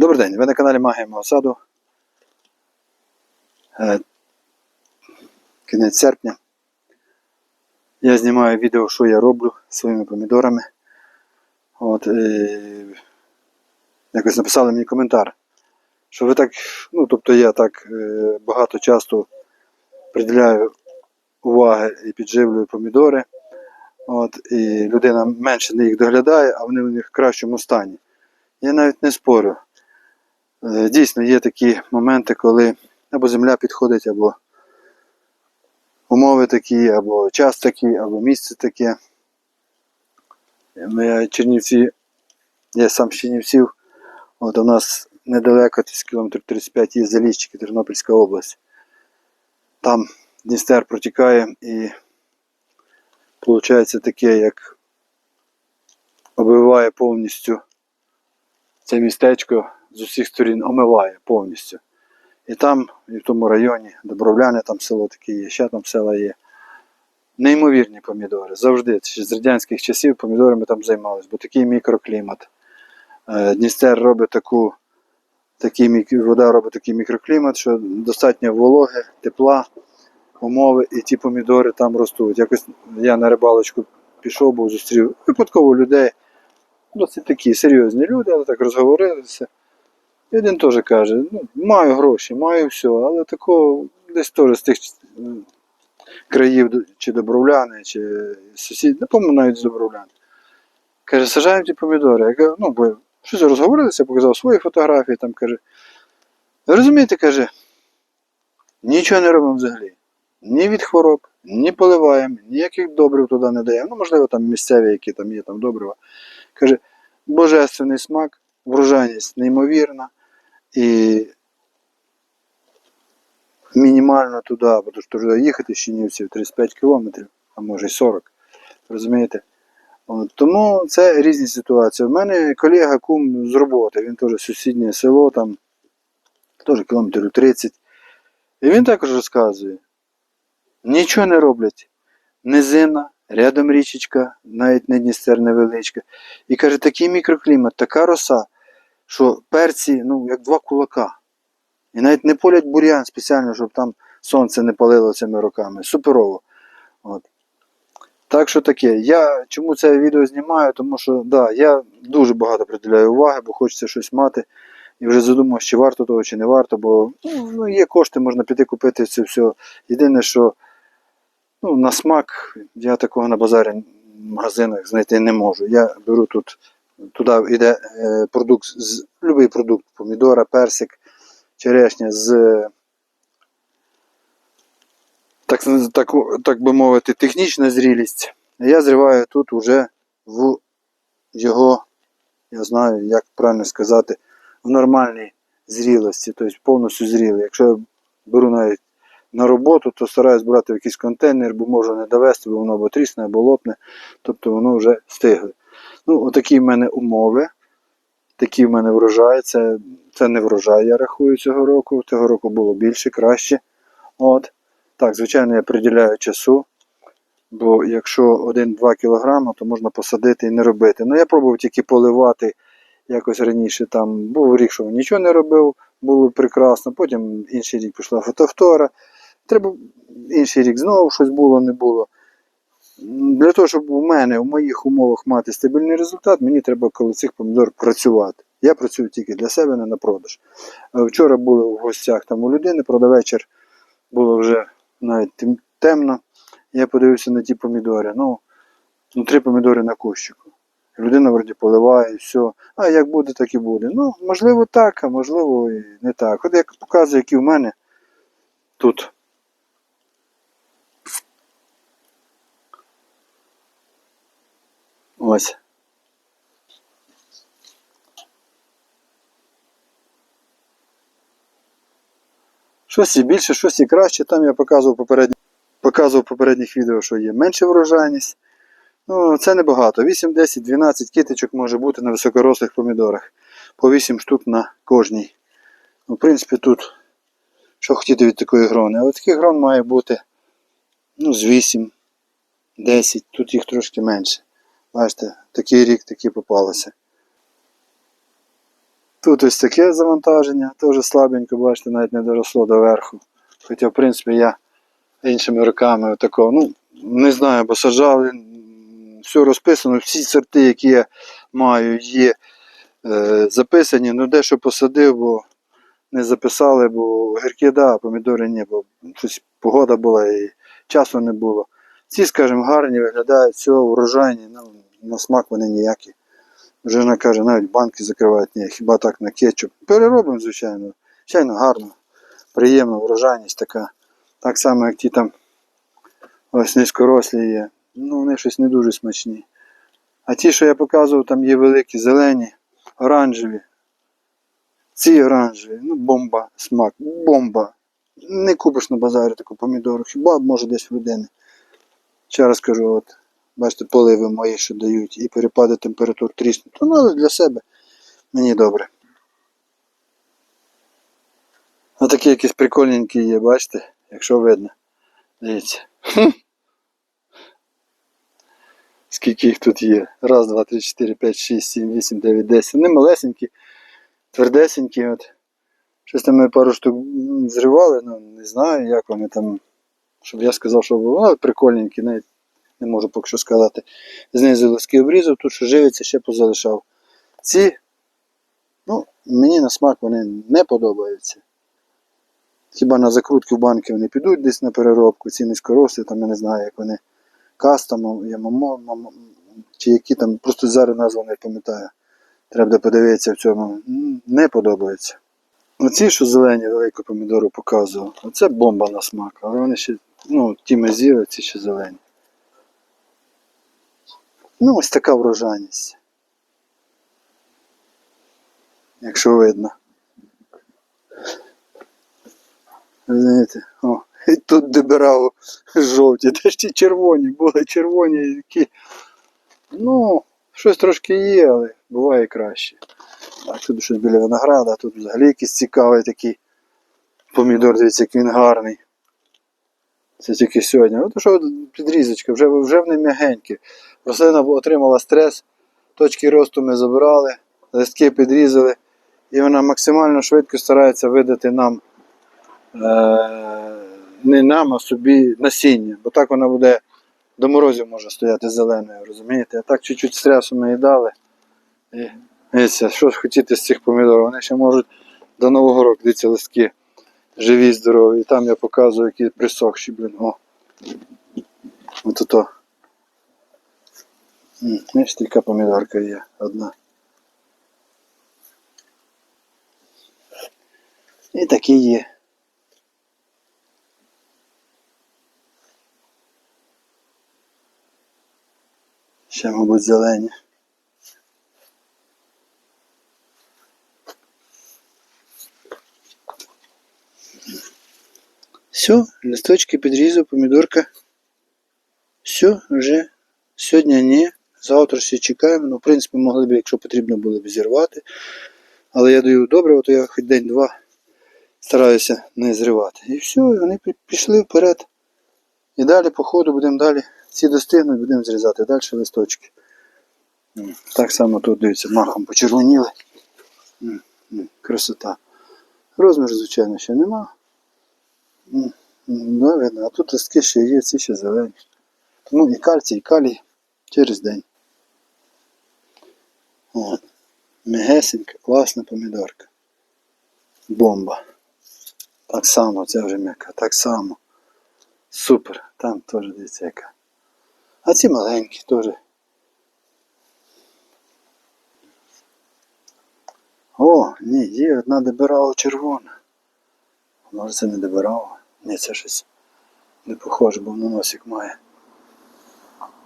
Добрий день, ви на каналі Магія мого саду. Е, Кінець серпня. Я знімаю відео, що я роблю своїми помідорами. От, е, якось написали мені коментар, що ви так, ну тобто я так е, багато часто приділяю уваги і підживлюю помідори. От, і людина менше їх доглядає, а вони в них в кращому стані. Я навіть не спорю. Е, Дійсно, є такі моменти, коли або земля підходить, або умови такі, або час такий, або місце таке. Ми Чернівці, я сам з Чернівців, от у нас недалеко, десь кілометр 35 є Заліщики, Тернопільська область. Там Дністер протікає і виходить таке, як оббиває повністю це містечко з усіх сторін омиває повністю. І там, і в тому районі, Добровляне, там село таке є, ще там села є. Неймовірні помідори. Завжди. Ще з радянських часів помідорами там займалися, бо такий мікроклімат. Е, Дністер робить таку, такий, вода робить такий мікроклімат, що достатньо вологи, тепла, умови, і ті помідори там ростуть. Якось я на рибалочку пішов, був зустрів випадково людей. Досить такі серйозні люди, але так розговорилися. І один теж каже, ну, маю гроші, маю все, але такого десь теж з тих країв чи добровляни, чи сусід, не пам'ятаю навіть з добровлян. Каже, сажаємо ті помідори. Я кажу, ну, бо щось розговорилися, показав свої фотографії, там каже. Розумієте, каже, нічого не робимо взагалі. Ні від хвороб, ні поливаємо, ніяких добрив туди не даємо. Ну, можливо, там місцеві, які там є там добрива. Каже, божественний смак, врожайність неймовірна. І мінімально туди, бо ж туди їхати з Чинівців 35 кілометрів, а може й 40. Розумієте? От, тому це різні ситуації. У мене колега кум з роботи, він теж сусіднє село, там теж кілометрів 30. І він також розказує: нічого не роблять. Низина, рядом річечка, навіть не Дністер невеличка. І каже, такий мікроклімат, така роса, що перці, ну, як два кулака. І навіть не полять бур'ян спеціально, щоб там сонце не палило цими роками. Суперово. От. Так що таке. Я чому це відео знімаю? Тому що да, я дуже багато приділяю уваги, бо хочеться щось мати. І вже задумав, чи варто того, чи не варто, бо ну, є кошти, можна піти купити це все. Єдине, що ну, на смак я такого на базарі в магазинах знайти не можу. Я беру тут, туди йде е, продукт, з, будь-який продукт, помідора, персик, черешня з, так, так, так би мовити, технічна зрілість. Я зриваю тут уже в його, я знаю, як правильно сказати, в нормальній зрілості, тобто повністю зрілий. Якщо я беру навіть на роботу, то стараюсь брати в якийсь контейнер, бо можу не довести, бо воно або трісне, або лопне, тобто воно вже стигле. Ну, отакі в мене умови, такі в мене врожаї. Це, це не врожай, я рахую цього року. Цього року було більше, краще. От. Так, звичайно, я приділяю часу. Бо якщо 1-2 кг, то можна посадити і не робити. Ну, я пробував тільки поливати якось раніше. Там був рік, що нічого не робив, було прекрасно. Потім інший рік пішла фотофтора. Треба інший рік знову щось було, не було. Для того, щоб у мене в моїх умовах мати стабільний результат, мені треба коло цих помідор працювати. Я працюю тільки для себе, не на продаж. Е, Вчора були в гостях там у людини, правда, вечір було вже навіть темно. Я подивився на ті помідори. Ну, ну три помідори на кущику. Людина вроді поливає все. А як буде, так і буде. Ну, можливо, так, а можливо і не так. От як показує, які в мене тут. Ось. Щось і більше, щось і краще. Там я показував попередні, показував попередніх відео, що є менша врожайність. Ну, це небагато. 8, 10, 12 китичок може бути на високорослих помідорах. По 8 штук на кожній. Ну, в принципі, тут що хотіти від такої грони. Але таких грон має бути ну, з 8, 10, тут їх трошки менше. Бачите, такий рік такі попалися. Тут ось таке завантаження, теж слабенько, бачите, навіть не доросло до верху. Хоча, в принципі, я іншими роками отакого, ну, не знаю, бо саджали, все розписано, всі сорти, які я маю, є е, записані, ну дещо посадив, бо не записали, бо гірки, да, помідори ні, бо щось погода була і часу не було. Ці, скажімо, гарні виглядають, все, урожайні, ну, на смак вони ніякі. Вже вона каже, навіть банки закривають, ні, хіба так на кетчуп. Переробимо, звичайно. Звичайно, гарно, приємно, врожайність така. Так само, як ті там ось низькорослі є. Ну, вони щось не дуже смачні. А ті, що я показував, там є великі, зелені, оранжеві. Ці оранжеві, ну бомба, смак, бомба. Не купиш на базарі таку помідору, хіба може десь в людини. Ще раз кажу, от, бачите, поливи мої, що дають, і перепади температур тріснуть. Ну, але для себе мені добре. Отакі якісь прикольненькі є, бачите, якщо видно. Дивіться. Скільки їх тут є? Раз, два, три, чотири, п'ять, шість, сім, вісім, дев'ять, десять. Вони малесенькі, твердесенькі. От. Щось там ми пару штук зривали, ну не знаю, як вони там. Щоб я сказав, що було але прикольненькі, навіть не можу поки що сказати. Знизу лиски обрізав, тут що живиться, ще позалишав. Ці, ну, мені на смак вони не подобаються. Хіба на закрутки в банки вони підуть десь на переробку, ці низькорослі, там я не знаю, як вони кастом, ямамо, мамо, чи які там, просто зараз назву не пам'ятаю. Треба подивитися в цьому. Не подобається. Оці, що зелені велику помідору показував, оце бомба на смак, але вони ще, ну, ті мезіли, ці ще зелені. Ну, ось така врожайність. Якщо видно. Знаєте, о, і тут добирав жовті, та ж ті червоні, були червоні які. Ну, щось трошки є, але буває краще. Так, тут щось біля винограда, тут взагалі якийсь цікавий такий помідор, дивіться, як він гарний. Це тільки сьогодні. От що підрізочка, вже, вже вони м'ягенькі. Рослина отримала стрес, точки росту ми забирали, листки підрізали, і вона максимально швидко старається видати нам е, не нам, а собі насіння, бо так вона буде до морозів може стояти зеленою, розумієте? А так чуть-чуть стресу ми їй дали. І дивіться, що ж хотіти з цих помідорів, вони ще можуть до Нового року, дивіться, листки живі, здорові. І там я показую, які присохші, блін. О. От ото. М, Знаєш, така помідорка є одна. І такі є. Ще, мабуть, зелені. Все, листочки підрізав, помідорка. Все, вже сьогодні ні. Завтра ще чекаємо. Ну, в принципі, могли б, якщо потрібно було б зірвати. Але я даю добре, то я хоч день-два стараюся не зривати. І все, і вони пішли вперед. І далі, по ходу, будемо далі. Ці достигнуть, будемо зрізати. Далі листочки. Так само тут, дивіться, махом почервоніли. Красота. Розмір, звичайно, ще нема. Ну, видно, а тут листки ще є, ці ще зелені. Ну і кальцій, і калій через день. Мегесенька, класна помідорка. Бомба. Так само, це вже м'яка, так само. Супер. Там теж дивіться яка. А ці маленькі теж. О, ні, є одна добирала червона. Може це не добирала? Ні, це щось не похоже, бо воно носик має.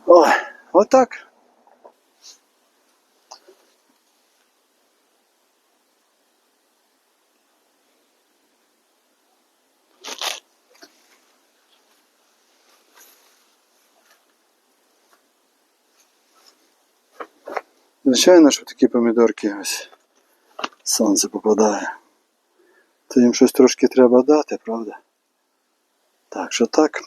Ой, отак. Звичайно, що такі помідорки ось сонце попадає. То їм щось трошки треба дати, правда? Так що так.